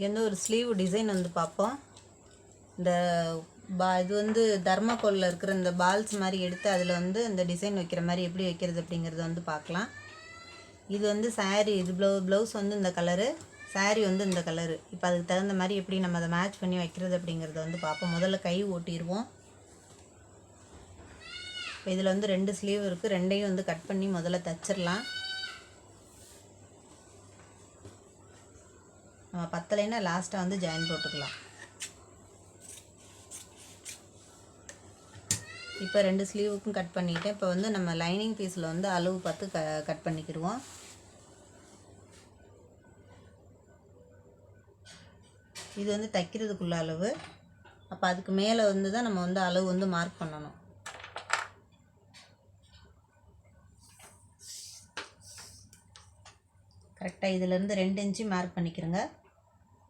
இன்றைக்கி வந்து ஒரு ஸ்லீவ் டிசைன் வந்து பார்ப்போம். இந்த பா இது வந்து தர்மக்கோலில் இருக்கிற இந்த பால்ஸ் மாதிரி எடுத்து அதில் வந்து இந்த டிசைன் வைக்கிற மாதிரி எப்படி வைக்கிறது அப்படிங்கிறத வந்து பார்க்கலாம். இது வந்து சாரீ இது ப்ளவு ப்ளவுஸ் வந்து இந்த கலரு சாரீ வந்து இந்த கலரு இப்போ அதுக்கு தகுந்த மாதிரி எப்படி நம்ம அதை மேட்ச் பண்ணி வைக்கிறது அப்படிங்கிறத வந்து பார்ப்போம். முதல்ல கை ஓட்டிடுவோம் இப்போ இதில் வந்து ரெண்டு ஸ்லீவ் இருக்குது ரெண்டையும் வந்து கட் பண்ணி முதல்ல தச்சிடலாம் பத்தலைன்னா லாஸ்ட்டாக வந்து ஜாயின் போட்டுக்கலாம். இப்போ ரெண்டு ஸ்லீவுக்கும் கட் பண்ணிட்டேன். இப்போ வந்து நம்ம லைனிங் பீஸில் வந்து அளவு பார்த்து க கட் பண்ணிக்கிடுவோம். இது வந்து தைக்கிறதுக்குள்ள அளவு. அப்போ அதுக்கு மேலே வந்து தான் நம்ம வந்து அளவு வந்து மார்க் பண்ணணும். கரெக்டாக இதிலேருந்து ரெண்டு இன்ச்சு மார்க் பண்ணிக்கிறேங்க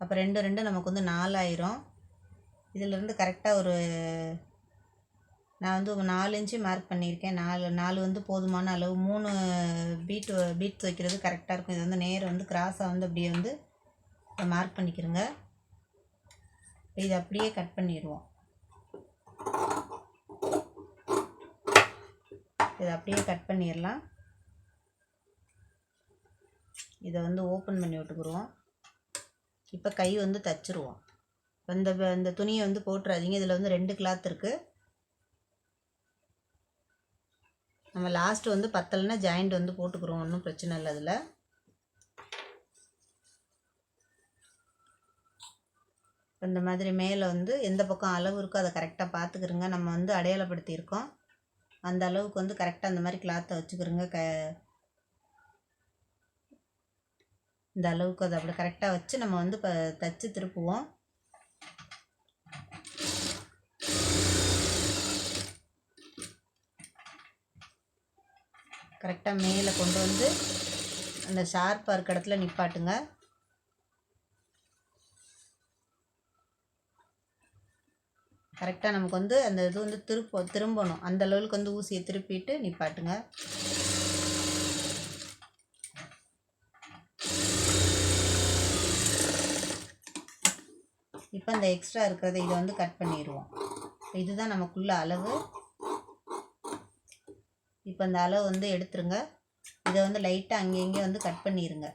அப்போ ரெண்டு ரெண்டு நமக்கு வந்து நாலாயிரம். இதிலேருந்து கரெக்டாக ஒரு நான் வந்து நாலு இன்ச்சு மார்க் பண்ணியிருக்கேன். நாலு நாலு வந்து போதுமான அளவு. மூணு பீட் பீட்ஸ் வைக்கிறது கரெக்டாக இருக்கும். இது வந்து நேரம் வந்து கிராஸாக வந்து அப்படியே வந்து மார்க் பண்ணிக்கிறோங்க இது அப்படியே கட் பண்ணிடுவோம் இதை அப்படியே கட் பண்ணிடலாம் இதை வந்து ஓப்பன் பண்ணி விட்டுக்குருவோம். இப்போ கை வந்து தச்சுருவோம். இந்த இந்த துணியை வந்து போட்டுறாதீங்க. இதில் வந்து ரெண்டு கிளாத் இருக்குது நம்ம லாஸ்ட்டு வந்து பத்தலைன்னா ஜாயிண்ட் வந்து போட்டுக்கிறோம் ஒன்றும் பிரச்சனை இல்லை அதில். இந்த மாதிரி மேலே வந்து எந்த பக்கம் அளவு இருக்கோ அதை கரெக்டாக பார்த்துக்கிறோங்க நம்ம வந்து அடையாளப்படுத்தியிருக்கோம். அந்த அளவுக்கு வந்து கரெக்டாக அந்த மாதிரி கிளாத்தை வச்சுக்கிறோங்க க இந்த அளவுக்கு அதை அப்படி கரெக்டாக வச்சு நம்ம வந்து இப்போ தச்சு திருப்புவோம். கரெக்டாக மேலே கொண்டு வந்து அந்த ஷார்ப்பாக இருக்க இடத்துல நிப்பாட்டுங்க. கரெக்டாக நமக்கு வந்து அந்த இது வந்து திருப்ப திரும்பணும். அந்த லெவலுக்கு வந்து ஊசியை திருப்பிட்டு நிப்பாட்டுங்க. இப்போ இந்த எக்ஸ்ட்ரா இருக்கிறத இதை வந்து கட் பண்ணிடுவோம். இதுதான் நமக்குள்ள அளவு. இப்போ இந்த அளவு வந்து எடுத்துருங்க. இதை வந்து லைட்டாக அங்கே வந்து கட் பண்ணிடுங்க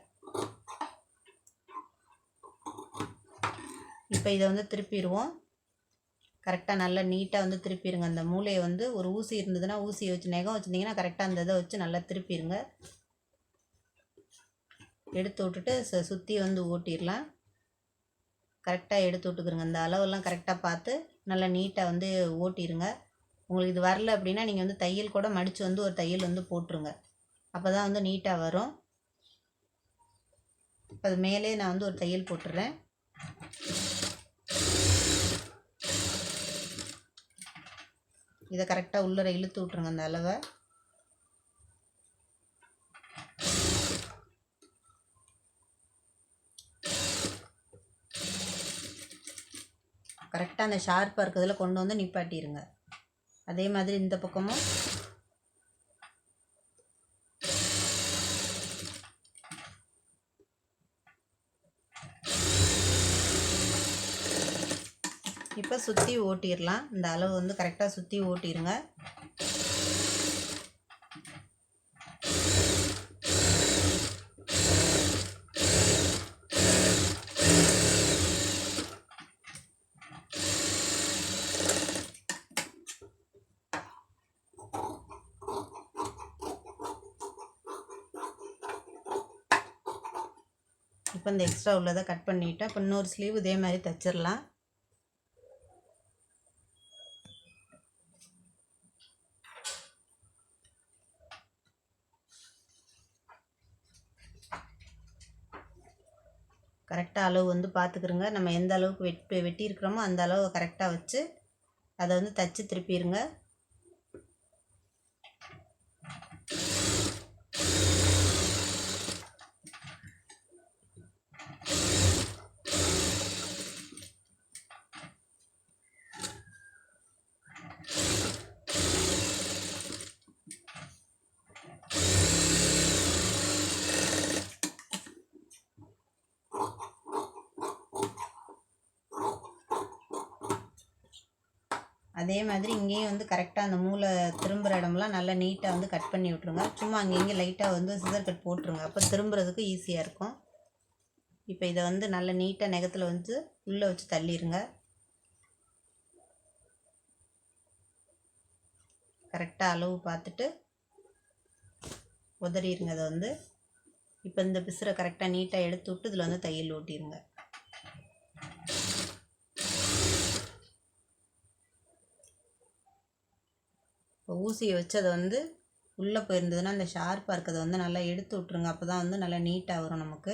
இப்போ இதை வந்து திருப்பிடுவோம். கரெக்டாக நல்லா நீட்டாக வந்து திருப்பிடுங்க. அந்த மூளையை வந்து ஒரு ஊசி இருந்ததுன்னா ஊசியை வச்சு நெகம் வச்சுருந்தீங்கன்னா கரெக்டாக அந்த இதை வச்சு நல்லா திருப்பிடுங்க. எடுத்து விட்டுட்டு சுற்றி வந்து ஓட்டிடலாம். கரெக்டாக எடுத்து விட்டுக்குருங்க. அந்த அளவெல்லாம் கரெக்டாக பார்த்து நல்லா நீட்டாக வந்து ஓட்டிடுங்க உங்களுக்கு இது வரல அப்படின்னா நீங்கள் வந்து தையல் கூட மடித்து வந்து ஒரு தையல் வந்து போட்டுருங்க. அப்போ தான் வந்து நீட்டாக வரும். இப்போ அது மேலே நான் வந்து ஒரு தையல் போட்டுடுறேன் இதை கரெக்டாக உள்ளர இழுத்து விட்ருங்க அந்த அளவை. கரெக்டாக அந்த ஷார்ப்பாக இருக்கிறதுல கொண்டு வந்து நிப்பாட்டிடுங்க அதே மாதிரி இந்த பக்கமும். இப்போ சுற்றி ஓட்டிடலாம் இந்த அளவு வந்து கரெக்டாக சுற்றி ஓட்டிடுங்க இப்போ இந்த எக்ஸ்ட்ரா உள்ளதை கட் பண்ணிவிட்டு இப்போ இன்னொரு ஸ்லீவ் இதே மாதிரி தைச்சிடலாம் கரெக்டாக அளவு வந்து பார்த்துக்கிறோங்க நம்ம எந்த அளவுக்கு வெட் வெட்டியிருக்கிறோமோ அந்த அளவு கரெக்டாக வச்சு அதை வந்து தச்சு திருப்பிடுங்க அதே மாதிரி இங்கேயும் வந்து கரெக்டாக அந்த மூளை திரும்புகிற இடம்லாம் நல்லா நீட்டாக வந்து கட் பண்ணி விட்ருங்க சும்மா அங்கே இங்கே லைட்டாக வந்து சிசர் கட் போட்டுருங்க. அப்போ திரும்புறதுக்கு ஈஸியாக இருக்கும். இப்போ இதை வந்து நல்லா நீட்டாக நெகத்தில் வந்து உள்ளே வச்சு தள்ளிடுங்க கரெக்டாக அளவு பார்த்துட்டு உதறிடுங்க அதை வந்து. இப்போ இந்த பிசுரை கரெக்டாக நீட்டாக எடுத்து விட்டு இதில் வந்து தையல் ஓட்டிடுங்க ஊசியை வச்சு அதை வந்து உள்ளே போயிருந்ததுன்னா அந்த ஷார்ப்பாக இருக்கிறத வந்து நல்லா எடுத்து விட்ருங்க அப்போ தான் வந்து நல்லா நீட்டாக வரும் நமக்கு.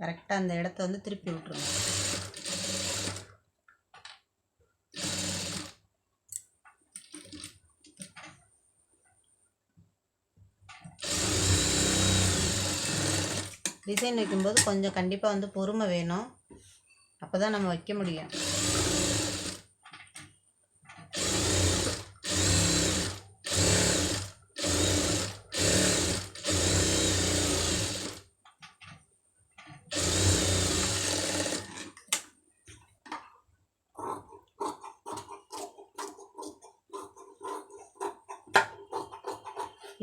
கரெக்டாக அந்த இடத்த வந்து திருப்பி விட்ருங்க டிசைன் வைக்கும்போது கொஞ்சம் கண்டிப்பாக வந்து பொறுமை வேணும். அப்போ தான் நம்ம வைக்க முடியும்.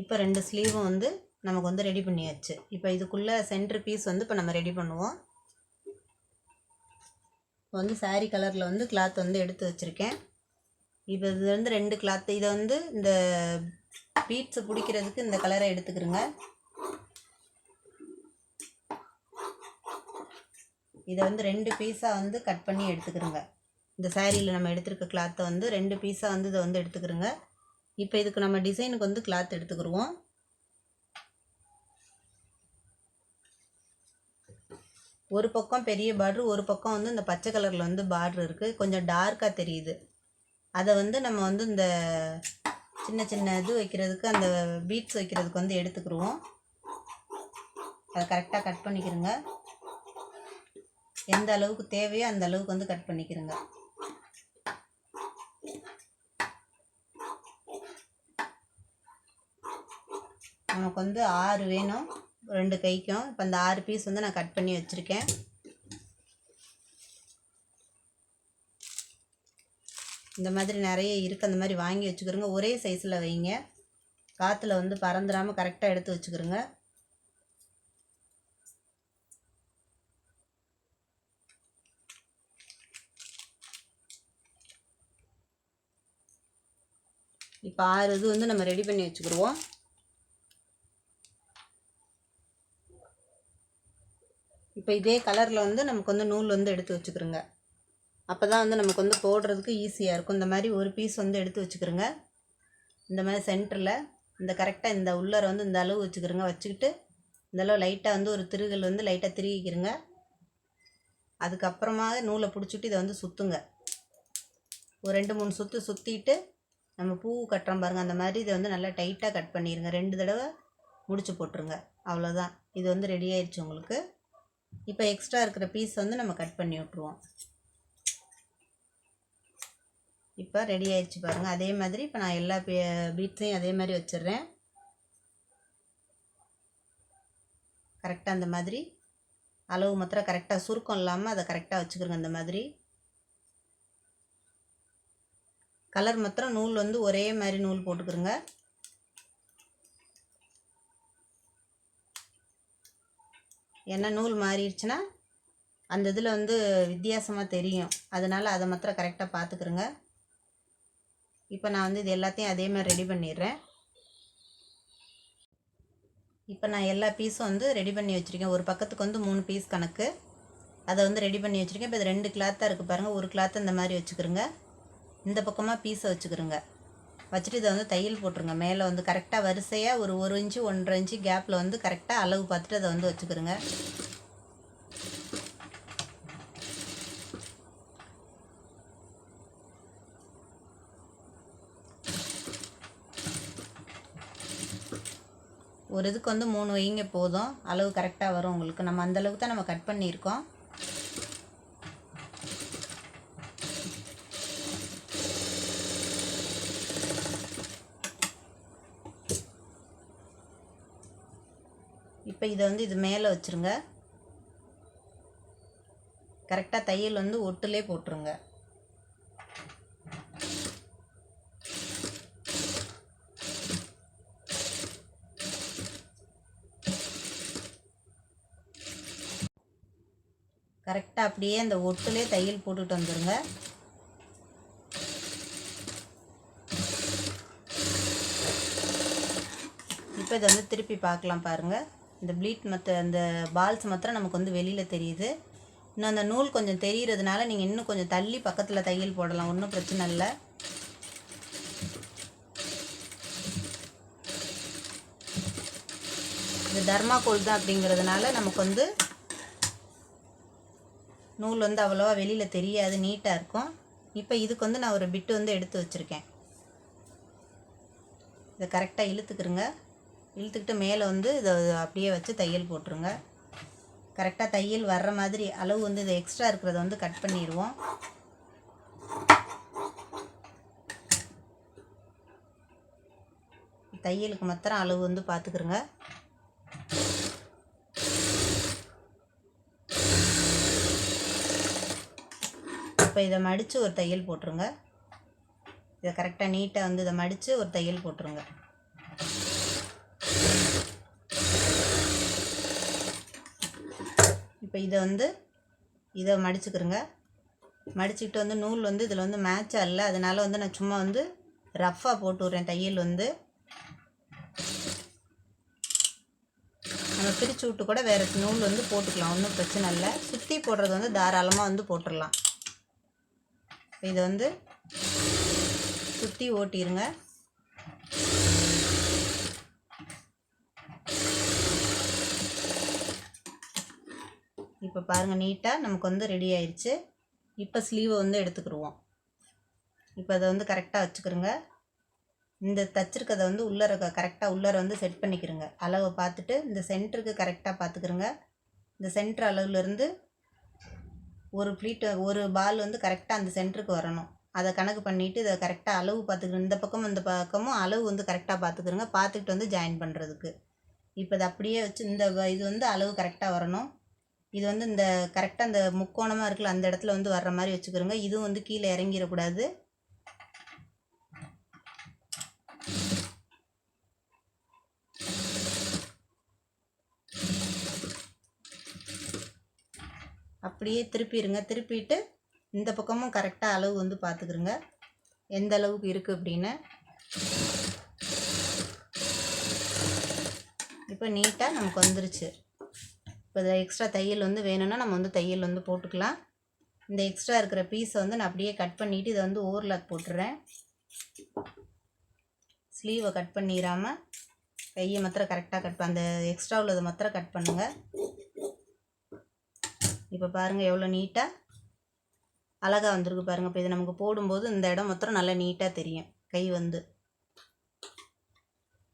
இப்போ ரெண்டு ஸ்லீவும் வந்து நமக்கு வந்து ரெடி பண்ணியாச்சு. இப்போ இதுக்குள்ளே சென்டர் பீஸ் வந்து இப்போ நம்ம ரெடி பண்ணுவோம். இப்போ வந்து சாரீ கலரில் வந்து கிளாத் வந்து எடுத்து வச்சுருக்கேன். இப்போ இது வந்து ரெண்டு கிளாத் இதை வந்து இந்த பீட்ஸை பிடிக்கிறதுக்கு இந்த கலரை எடுத்துக்கிறோங்க இதை வந்து ரெண்டு பீஸாக வந்து கட் பண்ணி எடுத்துக்கிறோங்க இந்த சாரியில் நம்ம எடுத்துருக்க கிளாத்தை வந்து ரெண்டு பீஸாக வந்து இதை வந்து எடுத்துக்கிறோங்க இப்போ இதுக்கு நம்ம டிசைனுக்கு வந்து கிளாத் எடுத்துக்கிருவோம். ஒரு பக்கம் பெரிய பார்ட்ரு ஒரு பக்கம் வந்து இந்த பச்சை கலரில் வந்து பார்ட்ரு இருக்குது கொஞ்சம் டார்க்காக தெரியுது. அதை வந்து நம்ம வந்து இந்த சின்ன சின்ன இது வைக்கிறதுக்கு அந்த பீட்ஸ் வைக்கிறதுக்கு வந்து எடுத்துக்கிருவோம். அதை கரெக்டாக கட் பண்ணிக்கிறோங்க எந்த அளவுக்கு தேவையோ அந்த அளவுக்கு வந்து கட் பண்ணிக்கிறோங்க நமக்கு வந்து ஆறு வேணும். ரெண்டு கைக்கும். இப்போ அந்த ஆறு பீஸ் வந்து நான் கட் பண்ணி வச்சுருக்கேன். இந்த மாதிரி நிறைய இருக்குது அந்த மாதிரி வாங்கி வச்சுக்கிறோங்க. ஒரே சைஸில் வைங்க. காற்றுல வந்து பறந்துடாமல் கரெக்டாக எடுத்து வச்சுக்கிறோங்க. இப்போ ஆறு இது வந்து நம்ம ரெடி பண்ணி வச்சுக்கிடுவோம் இப்போ இதே கலரில் வந்து நமக்கு வந்து நூல் வந்து எடுத்து வச்சுக்கிறோங்க. அப்போ தான் வந்து நமக்கு வந்து போடுறதுக்கு ஈஸியாக இருக்கும். இந்த மாதிரி ஒரு பீஸ் வந்து எடுத்து வச்சுக்கிறோங்க. இந்த மாதிரி சென்டரில் இந்த கரெக்டாக இந்த உள்ளரை வந்து இந்த அளவு வச்சுக்கிறோங்க. வச்சுக்கிட்டு இந்த அளவு லைட்டாக வந்து ஒரு திருகல் வந்து லைட்டாக திருகிக்கிறோங்க. அதுக்கப்புறமா நூலை பிடிச்சிட்டு இதை வந்து சுற்றுங்க ஒரு ரெண்டு மூணு சுற்று சுற்றிட்டு நம்ம பூ கட்டுறோம் பாருங்கள் அந்த மாதிரி இதை வந்து நல்லா டைட்டாக கட் பண்ணிடுங்க ரெண்டு தடவை முடிச்சு போட்டுருங்க. அவ்வளோதான் இது வந்து ரெடி ஆயிடுச்சு உங்களுக்கு. இப்போ எக்ஸ்ட்ரா இருக்கிற பீஸ் வந்து நம்ம கட் பண்ணி விட்ருவோம் இப்போ ரெடி ஆயிடுச்சு பாருங்கள் அதே மாதிரி இப்போ நான் எல்லா பீட்ஸையும் அதே மாதிரி வச்சிடுறேன். கரெக்டாக அந்த மாதிரி. அளவு மாத்திரம் கரெக்டாக சுருக்கம் இல்லாமல் அதை கரெக்டாக வச்சுக்கிறோங்க அந்த மாதிரி. கலர் மாத்திரம் நூல் வந்து ஒரே மாதிரி நூல் போட்டுக்கிறோங்க ஏன்னா நூல் மாறிடுச்சுன்னா அந்த இதில் வந்து வித்தியாசமாக தெரியும். அதனால் அதை மாத்திரம் கரெக்டாக பார்த்துக்குறோங்க இப்போ நான் வந்து இது எல்லாத்தையும் அதே மாதிரி ரெடி பண்ணிடுறேன். இப்போ நான் எல்லா பீஸும் வந்து ரெடி பண்ணி வச்சுருக்கேன். ஒரு பக்கத்துக்கு வந்து மூணு பீஸ் கணக்கு. அதை வந்து ரெடி பண்ணி வச்சுருக்கேன். இப்போ இது ரெண்டு கிளாத்தாக இருக்குது பாருங்கள் ஒரு கிளாத் இந்த மாதிரி வச்சுக்கிறோங்க இந்த பக்கமாக பீஸை வச்சுக்கிறோங்க வச்சுட்டு இதை வந்து தையல் போட்டுருங்க. மேலே வந்து கரெக்டாக வரிசையாக ஒரு ஒரு இன்ச்சு ஒன்றரை இன்ச்சு கேப்பில் வந்து கரெக்டாக அளவு பார்த்துட்டு அதை வந்து வச்சுக்கிறோங்க ஒரு இதுக்கு வந்து மூணு வைங்க போதும். அளவு கரெக்டாக வரும் உங்களுக்கு. நம்ம அந்தளவுக்கு தான் நம்ம கட் பண்ணியிருக்கோம். இப்போ இதை வந்து இது மேலே வச்சுருங்க. கரெக்டாக தையல் வந்து ஒட்டுலே போட்டுருங்க. கரெக்டாக அப்படியே அந்த ஒட்டுலே தையல் போட்டுட்டு வந்துடுங்க இப்போ இதை வந்து திருப்பி பார்க்கலாம் பாருங்கள் இந்த ப்ளீட் மற்ற அந்த பால்ஸ் மாத்திரம் நமக்கு வந்து வெளியில் தெரியுது. இன்னும் அந்த நூல் கொஞ்சம் தெரிகிறதுனால நீங்கள் இன்னும் கொஞ்சம் தள்ளி பக்கத்தில் தையல் போடலாம். ஒன்றும் பிரச்சனை இல்லை. இது தர்மாக்கோல் தான் அப்படிங்கிறதுனால நமக்கு வந்து நூல் வந்து அவ்வளோவா வெளியில் தெரியாது. நீட்டாக இருக்கும். இப்போ இதுக்கு வந்து நான் ஒரு பிட்டு வந்து எடுத்து வச்சுருக்கேன். இதை கரெக்டாக இழுத்துக்கிறேங்க இழுத்துக்கிட்டு மேலே வந்து இதை அப்படியே வச்சு தையல் போட்டுருங்க. கரெக்டாக தையல் வர்ற மாதிரி அளவு வந்து இது எக்ஸ்ட்ரா இருக்கிறத வந்து கட் பண்ணிடுவோம். தையலுக்கு மாத்திரம் அளவு வந்து பார்த்துக்குருங்க. இப்போ இதை மடித்து ஒரு தையல் போட்டுருங்க. இதை கரெக்டாக நீட்டாக வந்து இதை மடித்து ஒரு தையல் போட்டுருங்க. இப்போ இதை வந்து இதை மடிச்சுக்கிறேங்க மடிச்சுக்கிட்டு வந்து நூல் வந்து இதில் வந்து மேட்சாக இல்லை. அதனால் வந்து நான் சும்மா வந்து ரஃப்பாக போட்டு விட்றேன். தையல் வந்து. நம்ம பிரித்து விட்டு கூட வேறு நூல் வந்து போட்டுக்கலாம். ஒன்றும் பிரச்சனை இல்லை. சுற்றி போடுறது வந்து தாராளமாக வந்து போட்டுடலாம் இதை வந்து சுற்றி ஓட்டிடுங்க இப்போ பாருங்கள் நீட்டாக நமக்கு வந்து ரெடி ஆயிடுச்சு இப்போ ஸ்லீவை வந்து எடுத்துக்கிடுவோம். இப்போ அதை வந்து கரெக்டாக வச்சுக்கிறோங்க இந்த தச்சிருக்கதை வந்து உள்ளர கரெக்டாக உள்ளர வந்து செட் பண்ணிக்கிறோங்க அளவை பார்த்துட்டு இந்த சென்டருக்கு கரெக்டாக பார்த்துக்கிறோங்க இந்த சென்டர் அளவுலேருந்து ஒரு ஃப்ளீட்டு ஒரு பால் வந்து கரெக்டாக அந்த சென்டருக்கு வரணும். அதை கணக்கு பண்ணிவிட்டு இதை கரெக்டாக அளவு பார்த்துக்கணும் இந்த பக்கமும் இந்த பக்கமும் அளவு வந்து கரெக்டாக பார்த்துக்கிறோங்க பார்த்துக்கிட்டு வந்து ஜாயின் பண்ணுறதுக்கு இப்போ இது அப்படியே வச்சு இந்த வ- இது வந்து அளவு கரெக்டாக வரணும். இது வந்து இந்த கரெக்டாக அந்த முக்கோணமாக இருக்குல்ல அந்த இடத்துல வந்து வர்ற மாதிரி வச்சுக்கிறோங்க. இதுவும் வந்து கீழே இறங்கிடக்கூடாது. அப்படியே திருப்பிடுங்க. திருப்பிட்டு இந்த பக்கமும் கரெக்டாக அளவு வந்து பார்த்துக்குருங்க எந்த அளவுக்கு இருக்குது அப்படின்னு. இப்போ நீட்டாக நமக்கு வந்துருச்சு. இப்போ எக்ஸ்ட்ரா தையல் வந்து வேணும்னா நம்ம வந்து தையல் வந்து போட்டுக்கலாம். இந்த எக்ஸ்ட்ரா இருக்கிற பீஸை வந்து நான் அப்படியே கட் பண்ணிவிட்டு இதை வந்து ஓவர்லாக் போட்டுறேன். ஸ்லீவை கட் பண்ணிடாமல் கையை மாத்திரம் கரெக்டாக கட் அந்த எக்ஸ்ட்ரா உள்ளதை மாத்திரம் கட் பண்ணுங்கள் இப்போ பாருங்கள் எவ்வளோ நீட்டாக அழகாக வந்திருக்கு பாருங்கள் இப்போ இது நமக்கு போடும்போது இந்த இடம் மாத்திரம் நல்லா நீட்டாக தெரியும். கை வந்து.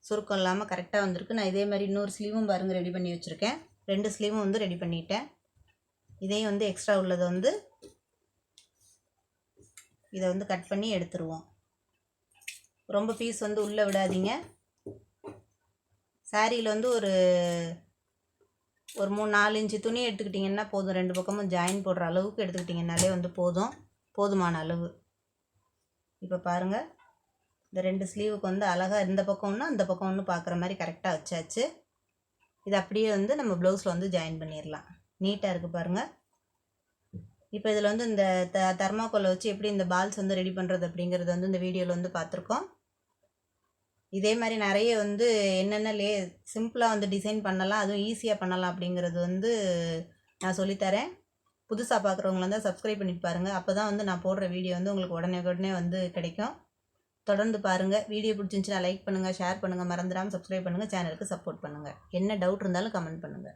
சுருக்கம் இல்லாமல் கரெக்டாக வந்திருக்கு. நான் இதே மாதிரி இன்னொரு ஸ்லீவும் பாருங்கள் ரெடி பண்ணி வச்சுருக்கேன். ரெண்டு ஸ்லீவும் வந்து ரெடி பண்ணிட்டேன். இதையும் வந்து எக்ஸ்ட்ரா உள்ளதை வந்து இதை வந்து கட் பண்ணி எடுத்துருவோம். ரொம்ப பீஸ் வந்து உள்ளே விடாதீங்க. சாரியில் வந்து ஒரு ஒரு மூணு நாலு இன்ச்சு துணி எடுத்துக்கிட்டிங்கன்னா போதும். ரெண்டு பக்கமும் ஜாயின் போடுற அளவுக்கு எடுத்துக்கிட்டிங்கனாலே வந்து போதும். போதுமான அளவு. இப்போ பாருங்கள் இந்த ரெண்டு ஸ்லீவுக்கு வந்து அழகாக இந்த பக்கம்னா அந்த பக்கம் ஒன்று பார்க்குற மாதிரி கரெக்டாக வச்சாச்சு. இது அப்படியே வந்து நம்ம ப்ளவுஸில் வந்து ஜாயின் பண்ணிடலாம் நீட்டாக இருக்குது பாருங்கள் இப்போ இதில் வந்து இந்த த தர்மாக்கோலை வச்சு எப்படி இந்த பால்ஸ் வந்து ரெடி பண்ணுறது அப்படிங்கிறது வந்து இந்த வீடியோவில் வந்து பார்த்துருக்கோம். இதே மாதிரி நிறைய வந்து என்னென்ன லே சிம்பிளாக வந்து டிசைன் பண்ணலாம் அதுவும் ஈஸியாக பண்ணலாம் அப்படிங்கிறது வந்து நான் சொல்லித்தரேன். புதுசாக பார்க்குறவங்கள வந்து சப்ஸ்கிரைப் பண்ணிட்டு பாருங்கள் அப்போ தான் வந்து நான் போடுற வீடியோ வந்து உங்களுக்கு உடனே உடனே வந்து கிடைக்கும். தொடர்ந்து பாருங்கள் வீடியோ பிடிச்சிருந்துச்சுன்னா லைக் பண்ணுங்கள் ஷேர் பண்ணுங்கள் மறந்துடாமல் சப்ஸ்கிரைப் பண்ணுங்கள் சேனலுக்கு சப்போர்ட் பண்ணுங்கள் என்ன டவுட் இருந்தாலும் கமெண்ட் பண்ணுங்கள்